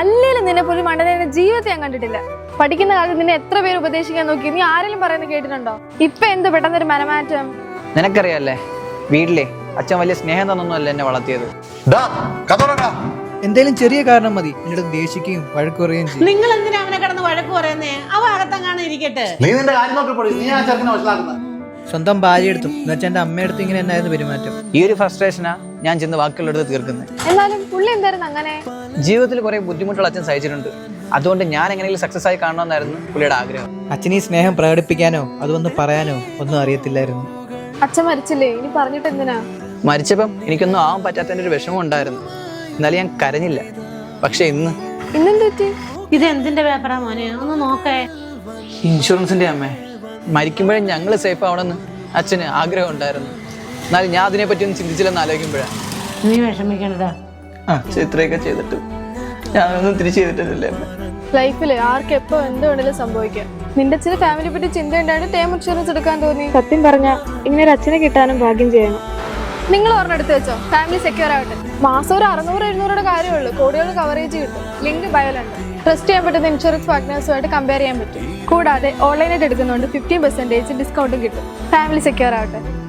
അല്ലേലും നിന്നെ പോലും മണ്ടനെ എന്റെ ജീവിതത്തെ ഞാൻ കണ്ടിട്ടില്ല. പഠിക്കുന്ന കാലത്ത് നിന്നെ എത്ര പേര് ഉപദേശിക്കാൻ നോക്കി? നീ ആരെങ്കിലും പറയുന്നത് കേട്ടിട്ടുണ്ടോ? ഇപ്പൊ എന്ത് പെട്ടെന്നൊരു മനമാറ്റം? നിനക്കറിയാല്ലേ? വീട്ടിലെ അച്ഛൻ വലിയ സ്നേഹം തന്നൊന്നുമല്ല എന്നെ വളർത്തിയത്. എന്തേലും ചെറിയ കാരണം മതി. എന്നോട് ദേഷിക്കുകയും വഴക്ക് പറയുകയും ചെയ്യും. നിങ്ങൾ എന്തിനാ അവനെ കടന്ന് വഴക്ക് പറയുന്നേ? അവ അകത്തങ്ങാണ് ഇരിക്കട്ടെ. നീ നിന്റെ കാര്യം നോക്കി പോയി നീ ആ ചെറുക്കനെ വഷളാക്കുന്നത്. സ്വന്തം ഭാര്യ എടുത്തും. എന്ന് എന്നുവെച്ചാൽ എന്റെ അമ്മയെടുത്ത് ഇങ്ങനെ എന്നായിരുന്നു പെരുമാറ്റം. ഈ ഒരു ഫ്രസ്ട്രേഷനാ ഞാൻ ചെന്ന് വാക്കുകളെടുത്ത് തീർക്കുന്നത് എന്നാലും പുള്ളി എന്തായിരുന്നു അങ്ങനെ? ജീവിതത്തിൽ കുറെ ബുദ്ധിമുട്ടുകൾ അച്ഛൻ സഹിച്ചിട്ടുണ്ട്. അതുകൊണ്ട് ഞാൻ എങ്ങനെയെങ്കിലും സക്സസ് ആയി കാണണമെന്നായിരുന്നു പുള്ളിയുടെ ആഗ്രഹം. അച്ഛൻ ഈ സ്നേഹം പ്രകടിപ്പിക്കാനോ അതൊന്നും പറയാനോ ഒന്നും അറിയത്തില്ലായിരുന്നു. അച്ഛൻ മരിച്ചില്ലേ? ഇനി പറഞ്ഞിട്ട് എന്തിനാ? മരിച്ചപ്പം എനിക്കൊന്നും ആവാൻ പറ്റാത്തതിന്റെ ഒരു വിഷമം ഉണ്ടായിരുന്നു. എന്നാലും ഞാൻ കരഞ്ഞില്ല. പക്ഷെ ഇന്ന് ഇന്നെന്ത് പറ്റി? ഇത് എന്തിന്റെ പേപ്പറാ മോനെ? ഒന്ന് നോക്കേ. ഇൻഷുറൻസിന്റെ അമ്മേ. മരിക്കുമ്പോഴേ ഞങ്ങൾ സേഫ് ആവണമെന്ന് അച്ഛന് ആഗ്രഹം ഉണ്ടായിരുന്നു. എന്നാലും ഞാൻ അതിനെ പറ്റി ഒന്നും ചിന്തിച്ചില്ലെന്ന് ആലോചിക്കുമ്പോഴാണ് നീ വിഷമിക്കണ്ടടാ ആ ഇത്രയൊക്കെ ചെയ്തിട്ട് ഞാനൊന്നും തിരിച്ചു ചെയ്തിട്ടില്ലേ അമ്മ. ലൈഫിൽ ആർക്ക് എപ്പോ എന്ത് വേണേലും സംഭവിക്കാം. നിന്റെ അച്ഛന് ഫാമിലി പറ്റി ചിന്ത ഉണ്ടായിട്ട് ടേം ഇൻഷുറൻസ് എടുക്കാൻ തോന്നി. സത്യം പറഞ്ഞ ഇങ്ങനെ ഒരു അച്ഛനെ കിട്ടാനും ഭാഗ്യം ചെയ്യണം. നിങ്ങൾ ഒരെണ്ണെടുത്ത് വെച്ചോ. ഫാമിലി സെക്യൂർ ആവട്ടെ. മാസം ഒരു അറുന്നൂറ് എഴുന്നൂറുടെ കാര്യമുള്ളൂ. കോടികൾ കവറേജ് കിട്ടും. ലിങ്ക് ബയോലുണ്ട് ട്രസ്റ്റ് ചെയ്യാൻ പറ്റുന്ന ഇൻഷുറൻസ് പാർട്ട്നേഴ്സുമായിട്ട് കമ്പയർ ചെയ്യാൻ പറ്റും. കൂടാതെ ഓൺലൈനായിട്ട് എടുക്കുന്നതുകൊണ്ട് ഫിഫ്റ്റീൻ പെർസെന്റേജ് ഡിസ്കൗണ്ടും കിട്ടും. ഫാമിലി സെക്യൂർ ആവട്ടെ.